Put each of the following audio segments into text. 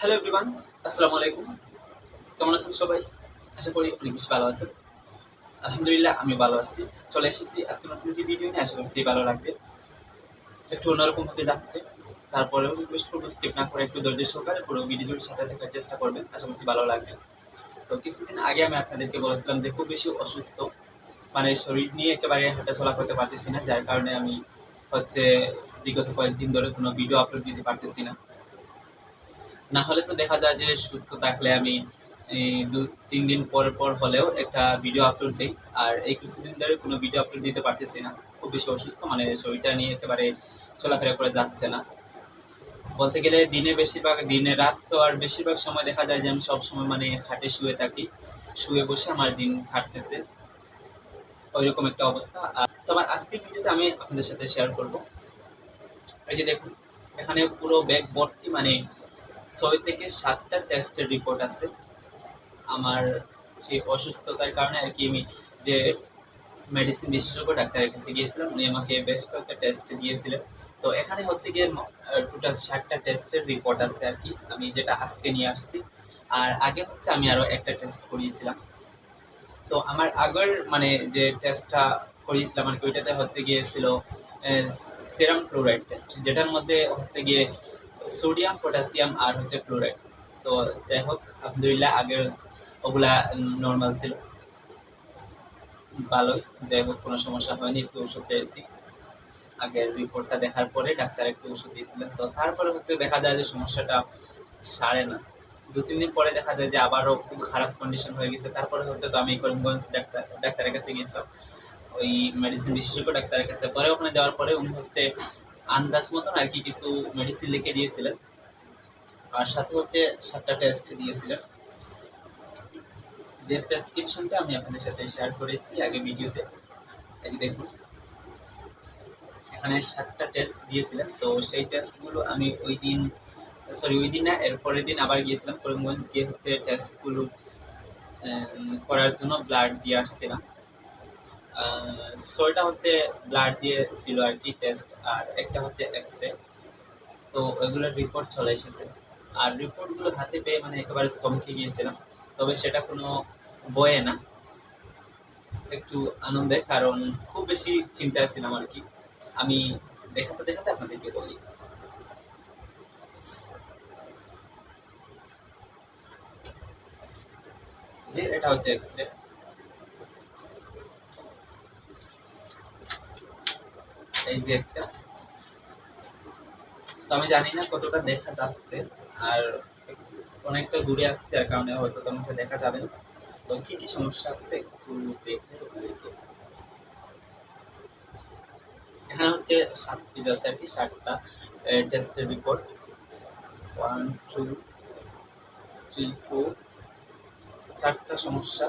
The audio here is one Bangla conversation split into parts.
হ্যালো এভরিওয়ান আসসালামু আলাইকুম। কেমন আছেন সবাই? আশা করি অনেক বেশি ভালো আছেন। আলহামদুলিল্লাহ আমি ভালো আছি। চলে এসেছি আজকে নতুন একটি ভিডিও নিয়ে, আশা করছি ভালো লাগবে। একটু অন্যরকম হতে যাচ্ছে। তারপরেও রিকোয়েস্ট করব স্কিপ না করে একটু ধৈর্য সহকারে পুরো ভিডিওর সাথে দেখার চেষ্টা করবেন। আশা করছি ভালো লাগবে। তো কিছুদিন আগে আমি আপনাদেরকে বলেছিলাম যে, খুব বেশি অসুস্থ মানে শরীর নিয়ে একেবারে হাঁটাচলা করতে পারতেছি না। যার কারণে আমি হচ্ছে, বিগত কয়েকদিন ধরে কোনো ভিডিও আপলোড দিতে পারতেছি না। না হলে তো দেখা যায় যে সুস্থ থাকলে আমি দু, তিন দিন পর পর হলেও একটা ভিডিও আপলোড দিই। আর এই কিছুদিন ধরে কোনো ভিডিও আপলোড দিতে পারতেছি না। খুব বেশি অসুস্থ মানে শরীরটা নিয়ে একেবারে চলাফেরা করে যাচ্ছে না। বলতে গেলে দিনে বেশিরভাগ, দিনে রাত তো আর বেশিরভাগ সময় দেখা যায় যে আমি সব সময় মানে খাটে শুয়ে থাকি। শুয়ে বসে আমার দিন কাটতেছে। ওইরকম একটা অবস্থা। আর তোমার আজকের ভিডিওতে আমি আপনাদের সাথে শেয়ার করব। এই যে দেখুন, এখানে পুরো ব্যাগ ভর্তি মানে ছয় থেকে সাতটা টেস্টের রিপোর্ট আছে। আমার সেই অসুস্থতার কারণে আর কি আমি যে মেডিসিন বিশেষজ্ঞ ডাক্তারের কাছে গিয়েছিলাম, উনি আমাকে বেশ কয়েকটা টেস্ট দিয়েছিলেন। তো এখানে হচ্ছে গিয়ে টোটাল ষাটটা টেস্টের রিপোর্ট আছে আর কি। আমি যেটা আজকে নিয়ে আসছি। আর আগে হচ্ছে আমি আরও একটা টেস্ট করিয়েছিলাম। তো আমার আগের মানে যে টেস্টটা করিয়েছিলাম আর কি ওইটাতে হচ্ছে গিয়েছিল সেরাম ক্লোরাইড টেস্ট যেটার মধ্যে হচ্ছে গিয়ে সোডিয়াম, পটাশিয়াম আর হচ্ছে ক্লোরাইড। তো যাই হোক, আলহামদুলিল্লাহ আগের ওগুলা নর্মাল ছিল। ভালোই, যাই হোক, কোনো সমস্যা হয়নি, একটু ওষুধ পেয়েছি আগের রিপোর্টটা দেখার পরে ডাক্তার একটু ওষুধ দিয়েছিলেন। তো তারপরে হচ্ছে দেখা যায় যে সমস্যাটা সারে না। দু, তিন দিন পরে দেখা যায় যে আবারও খুব খারাপ কন্ডিশন হয়ে গেছে। তারপরে হচ্ছে তো আমি করিমগঞ্জ ডাক্তার, ডাক্তারের কাছে গিয়েছিলাম। ওই মেডিসিন বিশেষজ্ঞ ডাক্তারের কাছে। পরে ওখানে যাওয়ার পরে উনি হচ্ছে আন্দাজ মতন আর কি কিছু মেডিসিন লিখে দিয়েছিলেন। আর সাথে হচ্ছে সাতটা টেস্ট দিয়েছিলেন। যে প্রেসক্রিপশনটা আমি আপনাদের সাথে শেয়ার করেছি আগে ভিডিওতে। এই যে দেখুন। এখানে সাতটা টেস্ট দিয়েছিলেন। তো সেই টেস্টগুলো আমি ওই দিন সরি ওই দিন না, এর পরের দিন আবার গিয়েছিলাম। করিমগঞ্জ গিয়ে হচ্ছে টেস্টগুলো করার জন্য ব্লাড দিয়ে আসছিলাম। ছয়টা হচ্ছে ব্লাড দিয়ে ছিল আর কি টেস্ট আর একটা হচ্ছে এক্স রে তো ওইগুলোর রিপোর্ট চলে এসেছে। আর রিপোর্টগুলো হাতে পেয়ে মানে একেবারে থমকে গিয়েছিলাম। তবে সেটা কোনো বয়ে না। একটু আনন্দের কারণ খুব বেশি চিন্তায় ছিলাম আর কি। আমি দেখাতে দেখাতে আপনাদেরকে বলি। যে এটা হচ্ছে এক্স রে এই যে একটা। তো আমি জানি না কতটা দেখা যাচ্ছে, আর অনেকটা দূরে আসছে যার কারণে হয়তো তোমাকে দেখা যাবে না। তো কি কি সমস্যা আছে একটু দেখে এখানে হচ্ছে সাত পিস আছে আর কি ষাটটা টেস্টের report one two three four চারটা সমস্যা।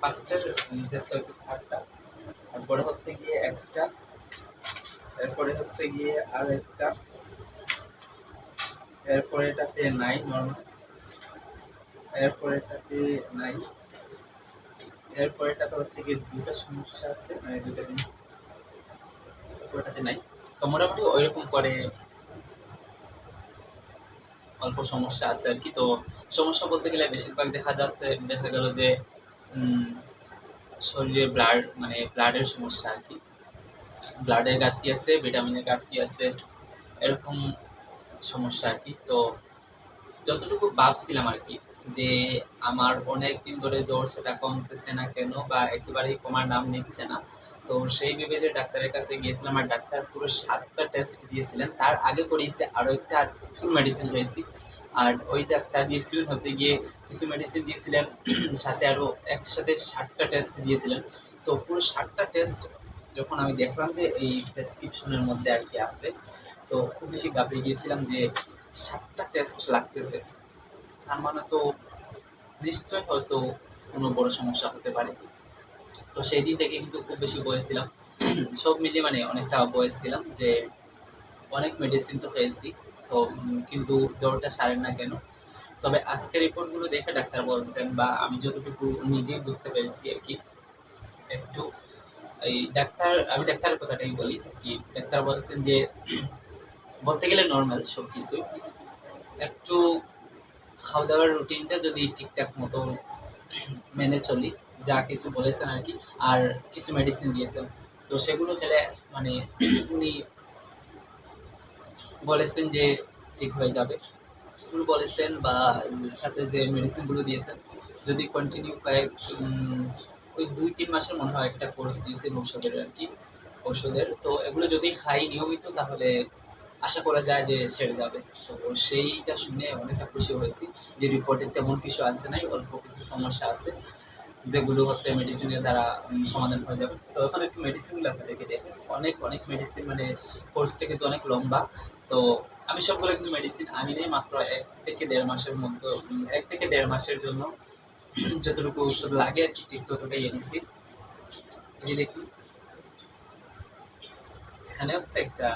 ফার্স্টের টেস্ট হচ্ছে চারটা। তারপরে হচ্ছে গিয়ে একটা। এরপরে হচ্ছে গিয়ে আর একটা, এরপরে এটাতে নাই নর্মাল এরপরে এটাতে নাই এরপরে এটাতে হচ্ছে গিয়ে দুটো সমস্যা আছে মানে দুটো জিনিস ওটাতে নাই তো মোটামুটি ওইরকম করে অল্প সমস্যা আছে আর কি। তো সমস্যা বলতে গেলে বেশিরভাগ দেখা যাচ্ছে, দেখা গেল যে শরীরে ব্লাড মানে ব্লাডের সমস্যা আর কি। ব্লাডের ঘাটতি আছে, ভিটামিনের ঘাটতি আছে, এরকম সমস্যা আর কি। তো যতটুকু ভাবছিলাম আর কি, যে আমার অনেক দিন ধরে জ্বর সেটা কমতেছে না কেন বা একেবারেই কমার নাম নিচ্ছে না, তো সেই ভেবে যে ডাক্তারের কাছে গিয়েছিলাম আর ডাক্তার পুরো সাতটা টেস্ট দিয়েছিলেন। তার আগে করিয়েছে আরও একটা আর প্রচুর মেডিসিন হয়েছি আর ওই ডাক্তার দিয়েছিলেন হচ্ছে গিয়ে কিছু মেডিসিন দিয়েছিলেন, সাথে আরও একসাথে ষাটটা টেস্ট দিয়েছিলেন। তো পুরো ষাটটা টেস্ট যখন আমি দেখলাম যে এই প্রেসক্রিপশনের মধ্যে আর কি আছে, তো খুব বেশি গাবড়ে গিয়েছিলাম যে সাতটা টেস্ট লাগতেছে। তার মানে তো নিশ্চয় হয়তো কোনো বড় সমস্যা হতে পারে। তো সেই দিন থেকে কিন্তু খুব বেশি বয়েছিলাম সব মিলিয়ে মানে অনেকটা বয়েছিলাম যে অনেক মেডিসিন তো খেয়েছি, তো কিন্তু জ্বরটা সারে না কেন? তবে আজকের রিপোর্টগুলো দেখে ডাক্তার বলছেন বা আমি যতটুকু নিজেই বুঝতে পেরেছি আর কি, একটু এই ডাক্তার, আমি ডাক্তারের কথাটাই বলি কি ডাক্তার বলছেন যে, বলতে গেলে নর্মাল সব কিছু একটু খাওয়া দাওয়ার রুটিনটা যদি ঠিকঠাক মতো মেনে চলি, যা কিছু বলেছেন আর কি, আর কিছু মেডিসিন দিয়েছেন। তো সেগুলো খেলে মানে উনি বলেছেন যে ঠিক হয়ে যাবে। উনি বলেছেন বা সাথে যে মেডিসিনগুলো দিয়েছেন, যদি কন্টিনিউ কয়েক ওই দুই, তিন মাসের মনে হয় একটা কোর্স দিয়েছেন ঔষধের আর কি ওষুধের তো এগুলো যদি খাই নিয়মিত, তাহলে আশা করা যায় যে সেরে যাবে। তো সেইটা শুনে অনেকটা খুশি হয়েছি যে রিপোর্টে তেমন কিছু আছে নাই, অল্প কিছু সমস্যা আছে, যেগুলো হচ্ছে মেডিসিনের দ্বারা সমাধান হয়ে যাবে। তো ওখানে একটু মেডিসিনগুলো আপনাদেরকে দেখেন অনেক অনেক মেডিসিন মানে কোর্সটা কিন্তু অনেক লম্বা। তো আমি সবগুলো কিন্তু মেডিসিন আনি নাই, মাত্র এক থেকে দেড় মাসের মধ্যে এক থেকে দেড় মাসের জন্য যতটুকু ওষুধ লাগে আর কি ঠিক ততটাই এনেছি। এই যে দেখুন। এখানে হচ্ছে একটা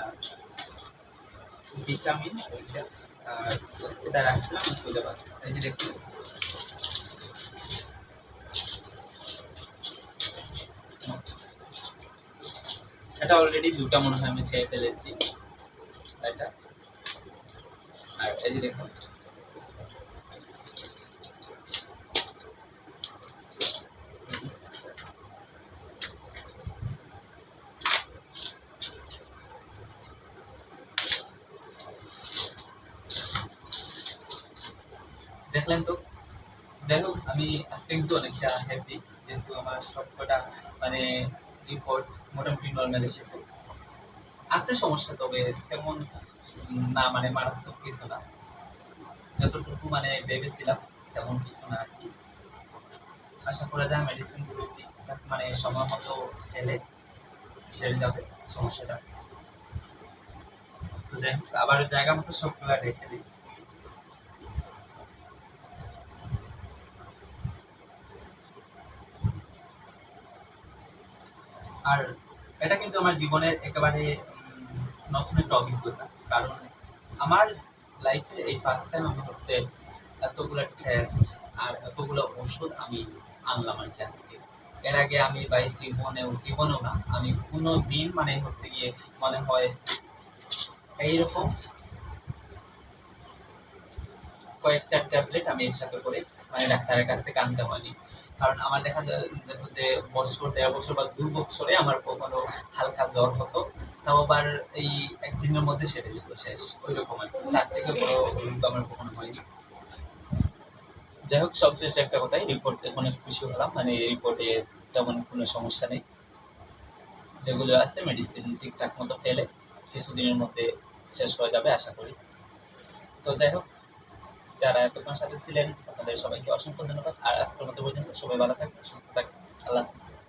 ভিটামিন আর এটা রাখছিলাম খুঁজে পাচ্ছি এই যে দেখুন। এটা অলরেডি দুটা মনে হয় আমি খেয়ে ফেলেছি। এটা। আর এই যে দেখুন। দেখলেন তো? যাই হোক, আমি আজকে কিন্তু অনেকটা হ্যাপি যেহেতু আমার সবকটা মানে রিপোর্ট মোটামুটি নর্মাল এসেছে। আছে সমস্যা, তবে তেমন না মানে মারাত্মক কিছু না। যতটুকু মানে ভেবেছিলাম, তেমন কিছু না আর কি। আশা করা যায় মেডিসিনগুলো মানে সময় মতো খেলে, সেরে যাবে সমস্যাটা। তো যাই হোক আবার জায়গা মতো সবগুলা রেখে দিই। আর এটা কিন্তু আমার জীবনের একেবারে নতুন একটা অভিজ্ঞতা। কারণ আমার লাইফে এই ফার্স্ট টাইম আমি হচ্ছে এতগুলো টেস্ট আর এতগুলো ওষুধ আমি আনলাম আর কি আজকে। এর আগে আমি বাই জীবনেও জীবনেও না, আমি কোনো দিন মানে হচ্ছে গিয়ে মনে হয় এইরকম কয়েকটা ট্যাবলেট আমি একসাথে করে মানে ডাক্তারের কাছ থেকে আনতে হয়নি কারণ আমার দেখা যায় যে বছর, দেড় বছর বা দু বছরে আমার কখনো হালকা জ্বর হতো। তাও আবার এই একদিনের মধ্যে সেরে যেত শেষ। ওই রকম আর। তার থেকে বড় অভিজ্ঞতা আমার কখনো হয়নি। যাই হোক, সবশেষে একটা কথাই রিপোর্ট অনেক খুশি হলাম। মানে রিপোর্টে তেমন কোনো সমস্যা নেই। যেগুলো আছে মেডিসিন ঠিকঠাক মতো খেলে কিছুদিনের মধ্যে শেষ হয়ে যাবে, আশা করি। তো যাই হোক যারা এতক্ষণ সাথে ছিলেন, আপনাদের সবাইকে অসংখ্য ধন্যবাদ। আর আজকের মতো পর্যন্ত সবাই ভালো থাকবেন, সুস্থ থাকবেন। আল্লাহ হাফিজ।